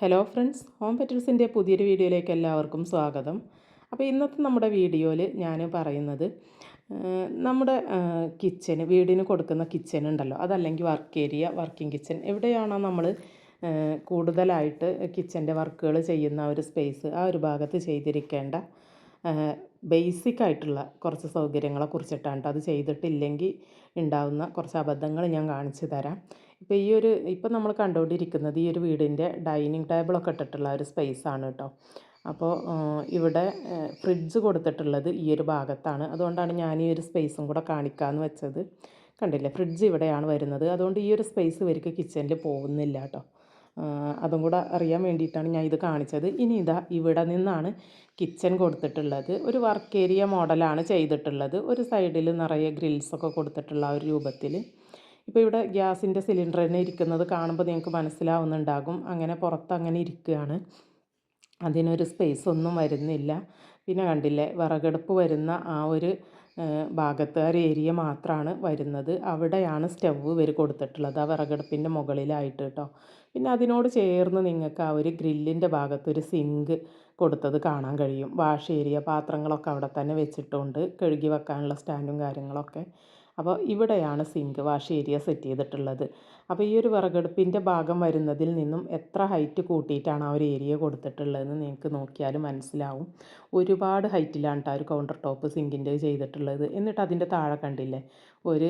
Hello friends home പെറ്റൽസിന്റെ പുതിയൊരു വീഡിയോയിലേക്ക് എല്ലാവർക്കും സ്വാഗതം. അപ്പോൾ ഇന്നത്തെ നമ്മുടെ വീഡിയോയിൽ ഞാൻ പറയുന്നത് നമ്മുടെ കിച്ചന് വീടിന് കൊടുക്കുന്ന കിച്ചൻ ഉണ്ടല്ലോ അതല്ലെങ്കിൽ വർക്ക് ഏരിയ വർക്കിംഗ് കിച്ചൻ എവിടെയാണോ നമ്മൾ കൂടുതലായിട്ട് കിച്ചന്റെ വർക്കുകൾ ചെയ്യുന്ന ഒരു സ്പേസ് ആ ഒരു ഭാഗത്ത് ചെയ്തിരിക്കേണ്ട ബേസിക് ആയിട്ടുള്ള കുറച്ച് സൗകര്യങ്ങളെ കുറിച്ചിട്ടാണ് അത് ചെയ്തിട്ടില്ലെങ്കിൽ ഉണ്ടാകുന്ന കുറച്ച് അബദ്ധങ്ങൾ ഞാൻ കാണിച്ചു തരാം. ഇപ്പോൾ ഈ ഒരു ഇപ്പം നമ്മൾ കണ്ടുകൊണ്ടിരിക്കുന്നത് ഈ ഒരു വീടിന്റെ ഡൈനിങ് ടേബിളൊക്കെ ഇട്ടിട്ടുള്ള ഒരു സ്പേസ് ആണ് കേട്ടോ. അപ്പോൾ ഇവിടെ ഫ്രിഡ്ജ് കൊടുത്തിട്ടുള്ളത് ഈ ഒരു ഭാഗത്താണ്. അതുകൊണ്ടാണ് ഞാൻ ഈ ഒരു സ്പേസും കൂടെ കാണിക്കാമെന്ന് വെച്ചത്. കണ്ടില്ലേ? ഫ്രിഡ്ജ് ഇവിടെയാണ് വരുന്നത്. അതുകൊണ്ട് ഈ ഒരു സ്പേസ് ഇവർക്ക് കിച്ചണിൽ പോകുന്നില്ല കേട്ടോ. അതും കൂടെ അറിയാൻ വേണ്ടിയിട്ടാണ് ഞാൻ ഇത് കാണിച്ചത്. ഇനി ഇതാ ഇവിടെ നിന്നാണ് കിച്ചൺ കൊടുത്തിട്ടുള്ളത്. ഒരു വർക്ക് ഏരിയ മോഡലാണ് ചെയ്തിട്ടുള്ളത്. ഒരു സൈഡിൽ നിറയെ ഗ്രിൽസൊക്കെ കൊടുത്തിട്ടുള്ള ഒരു രൂപത്തിൽ ഇപ്പോൾ ഇവിടെ ഗ്യാസിന്റെ സിലിണ്ടർ തന്നെ ഇരിക്കുന്നത് കാണുമ്പോൾ നിങ്ങൾക്ക് മനസ്സിലാവുന്നുണ്ടാകും. അങ്ങനെ പുറത്ത് അങ്ങനെ ഇരിക്കുകയാണ്. അതിനൊരു സ്പേസ് ഒന്നും വരുന്നില്ല. പിന്നെ കണ്ടില്ലേ വിറകടുപ്പ് വരുന്ന ആ ഒരു ഭാഗത്ത് ഒരു ഏരിയ മാത്രമാണ് വരുന്നത്. അവിടെയാണ് സ്റ്റവ് ഇവർ കൊടുത്തിട്ടുള്ളത് ആ വിറകടുപ്പിന്റെ മുകളിലായിട്ട് കേട്ടോ പിന്നെ അതിനോട് ചേർന്ന് നിങ്ങൾക്ക് ആ ഒരു ഗ്രില്ലിന്റെ ഭാഗത്ത് ഒരു സിങ്ക് കൊടുത്തത് കാണാൻ കഴിയും. വാഷ് ഏരിയ പാത്രങ്ങളൊക്കെ അവിടെ തന്നെ വെച്ചിട്ടുണ്ട്. കഴുകി വെക്കാനുള്ള സ്റ്റാൻഡും കാര്യങ്ങളൊക്കെ. അപ്പോൾ ഇവിടെയാണ് സിങ്ക് വാഷ് ഏരിയ സെറ്റ് ചെയ്തിട്ടുള്ളത്. അപ്പോൾ ഈ ഒരു വിറകടുപ്പിന്റെ ഭാഗം വരുന്നതിൽ നിന്നും എത്ര ഹൈറ്റ് കൂട്ടിയിട്ടാണ് ആ ഒരു ഏരിയ കൊടുത്തിട്ടുള്ളതെന്ന് നിങ്ങൾക്ക് നോക്കിയാൽ മനസ്സിലാവും. ഒരുപാട് ഹൈറ്റിലാണ് കേട്ടോ ഒരു കൗണ്ടർ ടോപ്പ് സിങ്കിന്റെ ചെയ്തിട്ടുള്ളത്. എന്നിട്ട് അതിന്റെ താഴെ കണ്ടില്ലേ? ഒരു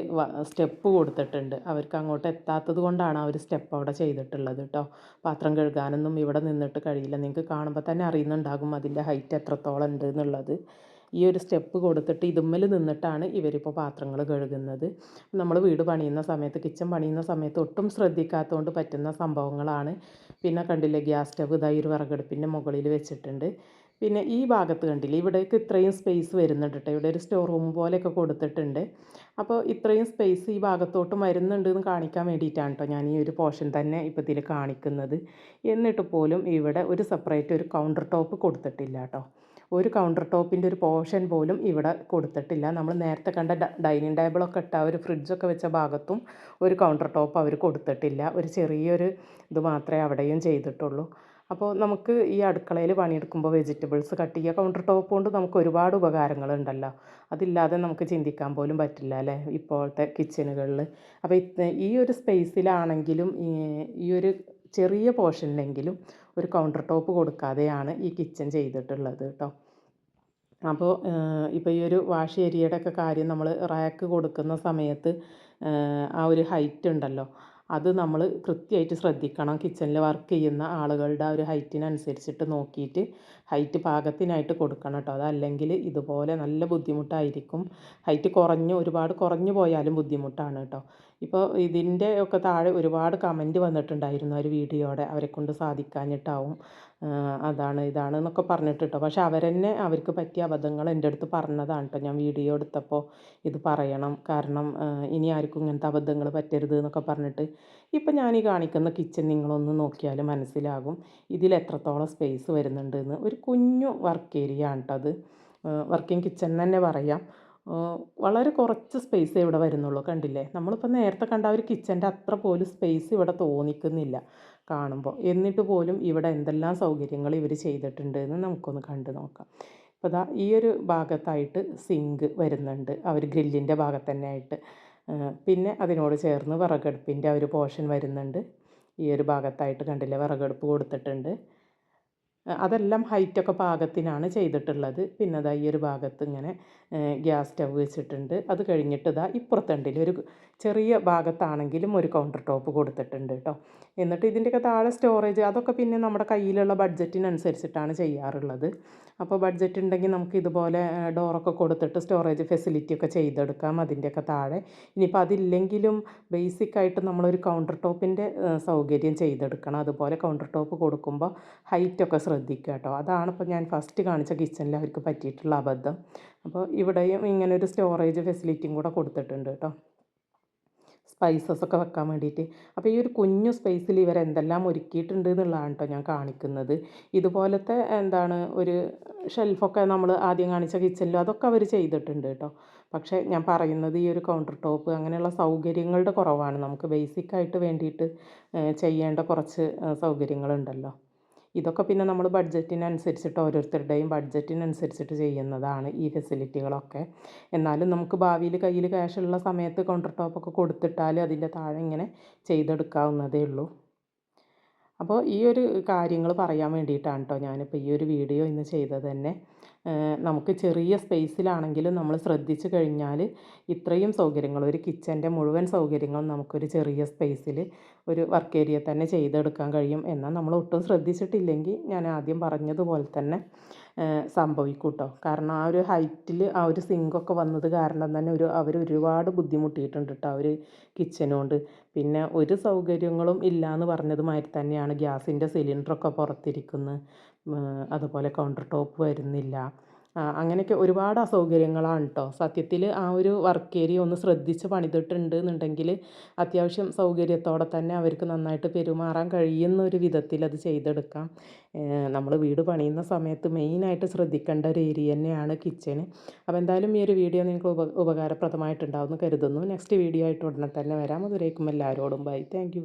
സ്റ്റെപ്പ് കൊടുത്തിട്ടുണ്ട്. അവർക്ക് അങ്ങോട്ട് എത്താത്തത് കൊണ്ടാണ് ആ ഒരു സ്റ്റെപ്പ് അവിടെ ചെയ്തിട്ടുള്ളത് കേട്ടോ. പാത്രം കഴുകാനൊന്നും ഇവിടെ നിന്നിട്ട് കഴിയില്ല. നിങ്ങൾക്ക് കാണുമ്പോൾ തന്നെ അറിയുന്നുണ്ടാകും അതിന്റെ ഹൈറ്റ് എത്രത്തോളം ഉണ്ട് എന്നുള്ളത്. ഈ ഒരു സ്റ്റെപ്പ് കൊടുത്തിട്ട് ഇതുമ്മൽ നിന്നിട്ടാണ് ഇവരിപ്പോൾ പാത്രങ്ങൾ കഴുകുന്നത്. നമ്മൾ വീട് പണിയുന്ന സമയത്ത് കിച്ചൺ പണിയുന്ന സമയത്ത് ഒട്ടും ശ്രദ്ധിക്കാത്തതുകൊണ്ട് പറ്റുന്ന സംഭവങ്ങളാണ്. പിന്നെ കണ്ടില്ലേ ഗ്യാസ് സ്റ്റവ് ഇതായി ഒരു വിറകടുപ്പിന്റെ മുകളിൽ വെച്ചിട്ടുണ്ട്. പിന്നെ ഈ ഭാഗത്ത് കണ്ടില്ലേ ഇവിടേക്ക് ഇത്രയും സ്പേസ് വരുന്നുണ്ട് കേട്ടോ ഇവിടെ ഒരു സ്റ്റോർ റൂം പോലെയൊക്കെ കൊടുത്തിട്ടുണ്ട്. അപ്പോൾ ഇത്രയും സ്പേസ് ഈ ഭാഗത്തോട്ട് വരുന്നുണ്ട് എന്ന് കാണിക്കാൻ വേണ്ടിയിട്ടാണ് കേട്ടോ ഞാൻ ഈ ഒരു പോർഷൻ തന്നെ ഇപ്പോൾ ഇതിൽ കാണിക്കുന്നത്. എന്നിട്ട് പോലും ഇവിടെ ഒരു സെപ്പറേറ്റ് ഒരു കൗണ്ടർ ടോപ്പ് കൊടുത്തിട്ടില്ല കേട്ടോ ഒരു കൗണ്ടർ ടോപ്പിന്റെ ഒരു പോർഷൻ പോലും ഇവിടെ കൊടുത്തിട്ടില്ല. നമ്മൾ നേരത്തെ കണ്ട ഡൈനിങ് ടേബിളൊക്കെ ഇട്ട ഒരു ഫ്രിഡ്ജൊക്കെ വെച്ച ഭാഗത്തും ഒരു കൗണ്ടർ ടോപ്പ് അവർ കൊടുത്തിട്ടില്ല. ഒരു ചെറിയൊരു ഇത് മാത്രമേ അവിടെയും ചെയ്തിട്ടുള്ളൂ. അപ്പോൾ നമുക്ക് ഈ അടുക്കളയിൽ പണിയെടുക്കുമ്പോൾ വെജിറ്റബിൾസ് കട്ട് ചെയ്യുക. കൗണ്ടർ ടോപ്പ് കൊണ്ട് നമുക്ക് ഒരുപാട് ഉപകാരങ്ങളുണ്ടല്ലോ അതില്ലാതെ നമുക്ക് ചിന്തിക്കാൻ പോലും പറ്റില്ല അല്ലേ? ഇപ്പോഴത്തെ കിച്ചണുകളിൽ അപ്പോൾ ഈ ഒരു സ്പേസിലാണെങ്കിലും ഈ ഒരു ചെറിയ പോർഷനിലെങ്കിലും ഒരു കൗണ്ടർ ടോപ്പ് കൊടുക്കാതെയാണ് ഈ കിച്ചൺ ചെയ്തിട്ടുള്ളത് കേട്ടോ അപ്പോൾ ഇപ്പോൾ ഈ ഒരു വാഷ് ഏരിയയുടെ ഒക്കെ കാര്യം നമ്മൾ റാക്ക് കൊടുക്കുന്ന സമയത്ത് ആ ഒരു ഹൈറ്റ് ഉണ്ടല്ലോ. അത് നമ്മൾ കൃത്യമായിട്ട് ശ്രദ്ധിക്കണം. കിച്ചണിൽ വർക്ക് ചെയ്യുന്ന ആളുകളുടെ ആ ഒരു ഹൈറ്റിനനുസരിച്ചിട്ട് നോക്കിയിട്ട് ഹൈറ്റ് പാകത്തിനായിട്ട് കൊടുക്കണം കേട്ടോ. അതല്ലെങ്കിൽ ഇതുപോലെ നല്ല ബുദ്ധിമുട്ടായിരിക്കും. ഹൈറ്റ് കുറഞ്ഞ് ഒരുപാട് കുറഞ്ഞു പോയാലും ബുദ്ധിമുട്ടാണ് കേട്ടോ. ഇപ്പോൾ ഇതിന്റെ ഒക്കെ താഴെ ഒരുപാട് കമന്റ് വന്നിട്ടുണ്ടായിരുന്നു ഒരു വീഡിയോയുടെ അവരെക്കൊണ്ട് സാധിക്കാഞ്ഞിട്ടാവും. അതാണ് ഇതാണ് എന്നൊക്കെ പറഞ്ഞിട്ട് കേട്ടോ പക്ഷെ അവരെന്നെ അവർക്ക് പറ്റിയ അബദ്ധങ്ങൾ എന്റെ അടുത്ത് പറഞ്ഞതാണ് കേട്ടോ. ഞാൻ വീഡിയോ എടുത്തപ്പോൾ ഇത് പറയണം. കാരണം ഇനി ആർക്കും ഇങ്ങനത്തെ അബദ്ധങ്ങൾ പറ്റരുത് എന്നൊക്കെ പറഞ്ഞിട്ട് ഇപ്പം ഞാൻ ഈ കാണിക്കുന്ന കിച്ചൺ നിങ്ങളൊന്ന് നോക്കിയാൽ മനസ്സിലാകും. ഇതിൽ എത്രത്തോളം സ്പേസ് വരുന്നുണ്ട് എന്ന് ഒരു കുഞ്ഞു വർക്ക് ഏരിയ ആണ് കേട്ടോ അത്. വർക്കിംഗ് കിച്ചൺ തന്നെ പറയാം. വളരെ കുറച്ച് സ്പേസ് ഇവിടെ വരുന്നുള്ളൂ. കണ്ടില്ലേ? നമ്മളിപ്പോൾ നേരത്തെ കണ്ട ഒരു കിച്ചന്റെ അത്ര പോലും സ്പേസ് ഇവിടെ തോന്നിക്കുന്നില്ല. കാണുമ്പോൾ. എന്നിട്ട് പോലും ഇവിടെ എന്തെല്ലാം സൗകര്യങ്ങൾ ഇവർ ചെയ്തിട്ടുണ്ട് എന്ന് നമുക്കൊന്ന് കണ്ടു നോക്കാം. ഇപ്പോൾ ദാ ഈ ഒരു ഭാഗത്തായിട്ട് സിങ്ക് വരുന്നുണ്ട്. അവർ ഗ്രില്ലിന്റെ ഭാഗത്ത് തന്നെ ആയിട്ട്. പിന്നെ അതിനോട് ചേർന്ന് വിറകടുപ്പിന്റെ ഒരു പോർഷൻ വരുന്നുണ്ട്. ഈ ഒരു ഭാഗത്തായിട്ട് കണ്ടില്ലേ വിറകടുപ്പ് കൊടുത്തിട്ടുണ്ട്. അതെല്ലാം ഹൈറ്റൊക്കെ പാകത്തിനാണ് ചെയ്തിട്ടുള്ളത്. പിന്നെ ദാ ഈ ഒരു ഭാഗത്ത് ഇങ്ങനെ ഗ്യാസ് സ്റ്റവ് വെച്ചിട്ടുണ്ട്. അത് കഴിഞ്ഞിട്ട് ദാ ഇപ്പുറത്തുണ്ടിൽ ഒരു ചെറിയ ഭാഗത്താണെങ്കിലും ഒരു കൗണ്ടർ ടോപ്പ് കൊടുത്തിട്ടുണ്ട് കേട്ടോ എന്നിട്ട് ഇതിന്റെയൊക്കെ താഴെ സ്റ്റോറേജ് അതൊക്കെ പിന്നെ നമ്മുടെ കയ്യിലുള്ള ബഡ്ജറ്റിനനുസരിച്ചിട്ടാണ് ചെയ്യാറുള്ളത്. അപ്പോൾ ബഡ്ജറ്റ് ഉണ്ടെങ്കിൽ നമുക്ക് ഇതുപോലെ ഡോറൊക്കെ കൊടുത്തിട്ട് സ്റ്റോറേജ് ഫെസിലിറ്റി ഒക്കെ ചെയ്തെടുക്കാം അതിന്റെയൊക്കെ താഴെ. ഇനിയിപ്പോൾ അതില്ലെങ്കിലും ബേസിക്കായിട്ട് നമ്മളൊരു കൗണ്ടർ ടോപ്പിന്റെ സൗകര്യം ചെയ്തെടുക്കണം. അതുപോലെ കൗണ്ടർ ടോപ്പ് കൊടുക്കുമ്പോൾ ഹൈറ്റൊക്കെ ശ്രദ്ധിക്കുക കേട്ടോ അതാണ് ഇപ്പോൾ ഞാൻ ഫസ്റ്റ് കാണിച്ച കിച്ചണിൽ അവർക്ക് പറ്റിയിട്ടുള്ള അബദ്ധം. അപ്പോൾ ഇവിടെയും ഇങ്ങനെ ഒരു സ്റ്റോറേജ് ഫെസിലിറ്റിയും കൂടെ കൊടുത്തിട്ടുണ്ട് കേട്ടോ സ്പൈസസ് ഒക്കെ വെക്കാൻ വേണ്ടിയിട്ട്. അപ്പോൾ ഈ ഒരു കുഞ്ഞു സ്പേസിൽ ഇവർ എന്തെല്ലാം ഒരുക്കിയിട്ടുണ്ട് എന്നുള്ളതാണ് കേട്ടോ ഞാൻ കാണിക്കുന്നത്. ഇതുപോലത്തെ എന്താണ് ഒരു ഷെൽഫൊക്കെ നമ്മൾ ആദ്യം കാണിച്ച കിച്ചണിലും അതൊക്കെ അവർ ചെയ്തിട്ടുണ്ട് കേട്ടോ പക്ഷേ ഞാൻ പറയുന്നത് ഈ ഒരു കൗണ്ടർ ടോപ്പ് അങ്ങനെയുള്ള സൗകര്യങ്ങളുടെ കുറവാണ്. നമുക്ക് ബേസിക്കായിട്ട് വേണ്ടിയിട്ട് ചെയ്യേണ്ട കുറച്ച് സൗകര്യങ്ങളുണ്ടല്ലോ. ഇതൊക്കെ പിന്നെ നമ്മൾ ബഡ്ജറ്റിനനുസരിച്ചിട്ട് ഓരോരുത്തരുടെയും ബഡ്ജറ്റിനനുസരിച്ചിട്ട് ചെയ്യുന്നതാണ് ഈ ഫെസിലിറ്റികളൊക്കെ. എന്നാലും നമുക്ക് ഭാവിയിൽ കയ്യിൽ ക്യാഷുള്ള സമയത്ത് കൗണ്ടർ ടോപ്പൊക്കെ കൊടുത്തിട്ടാൽ അതിന്റെ താഴെ ഇങ്ങനെ ചെയ്തെടുക്കാവുന്നതേ ഉള്ളൂ. അപ്പോൾ ഈ ഒരു കാര്യങ്ങൾ പറയാൻ വേണ്ടിയിട്ടാണ് കേട്ടോ ഞാനിപ്പോൾ ഈ ഒരു വീഡിയോ ഇന്ന് ചെയ്തത് തന്നെ. നമുക്ക് ചെറിയ സ്പേസിലാണെങ്കിലും നമ്മൾ ശ്രദ്ധിച്ചു കഴിഞ്ഞാൽ ഇത്രയും സൗകര്യങ്ങൾ ഒരു കിച്ചന്റെ മുഴുവൻ സൗകര്യങ്ങളും നമുക്കൊരു ചെറിയ സ്പേസിൽ ഒരു വർക്ക് ഏരിയ തന്നെ ചെയ്തെടുക്കാൻ കഴിയും. എന്നാൽ നമ്മൾ ഒട്ടും ശ്രദ്ധിച്ചിട്ടില്ലെങ്കിൽ ഞാൻ ആദ്യം പറഞ്ഞതുപോലെ തന്നെ സംഭവിക്കും കേട്ടോ കാരണം ആ ഒരു ഹൈറ്റിൽ ആ ഒരു സിങ്കൊക്കെ വന്നത് കാരണം തന്നെ ഒരു അവർ ഒരുപാട് ബുദ്ധിമുട്ടിയിട്ടുണ്ട് കേട്ടോ അവർ കിച്ചനുകൊണ്ട് പിന്നെ ഒരു സൗകര്യങ്ങളും ഇല്ല എന്ന് പറഞ്ഞത് മാതിരി തന്നെയാണ് ഗ്യാസിന്റെ സിലിണ്ടറൊക്കെ പുറത്തിരിക്കുന്നത്. അതുപോലെ കൗണ്ടർ ടോപ്പ് വരുന്നില്ല. അങ്ങനെയൊക്കെ ഒരുപാട് അസൗകര്യങ്ങളാണ് കേട്ടോ സത്യത്തിൽ ആ ഒരു വർക്ക് ഏരിയ ഒന്ന് ശ്രദ്ധിച്ച് പണിതിട്ടുണ്ട് എന്നുണ്ടെങ്കിൽ അത്യാവശ്യം സൗകര്യത്തോടെ തന്നെ അവർക്ക് നന്നായിട്ട് പെരുമാറാൻ കഴിയുന്ന ഒരു വിധത്തിൽ അത് ചെയ്തെടുക്കാം. നമ്മൾ വീട് പണിയുന്ന സമയത്ത് മെയിനായിട്ട് ശ്രദ്ധിക്കേണ്ട ഒരു ഏരിയ തന്നെയാണ് കിച്ചണ് അപ്പോൾ എന്തായാലും ഈ ഒരു വീഡിയോ നിങ്ങൾക്ക് ഉപ ഉപകാരപ്രദമായിട്ടുണ്ടാവുമെന്ന് കരുതുന്നു. നെക്സ്റ്റ് വീഡിയോ ആയിട്ട് ഉടനെ തന്നെ വരാം. അതുവരേക്കും എല്ലാവരോടും. Bye thank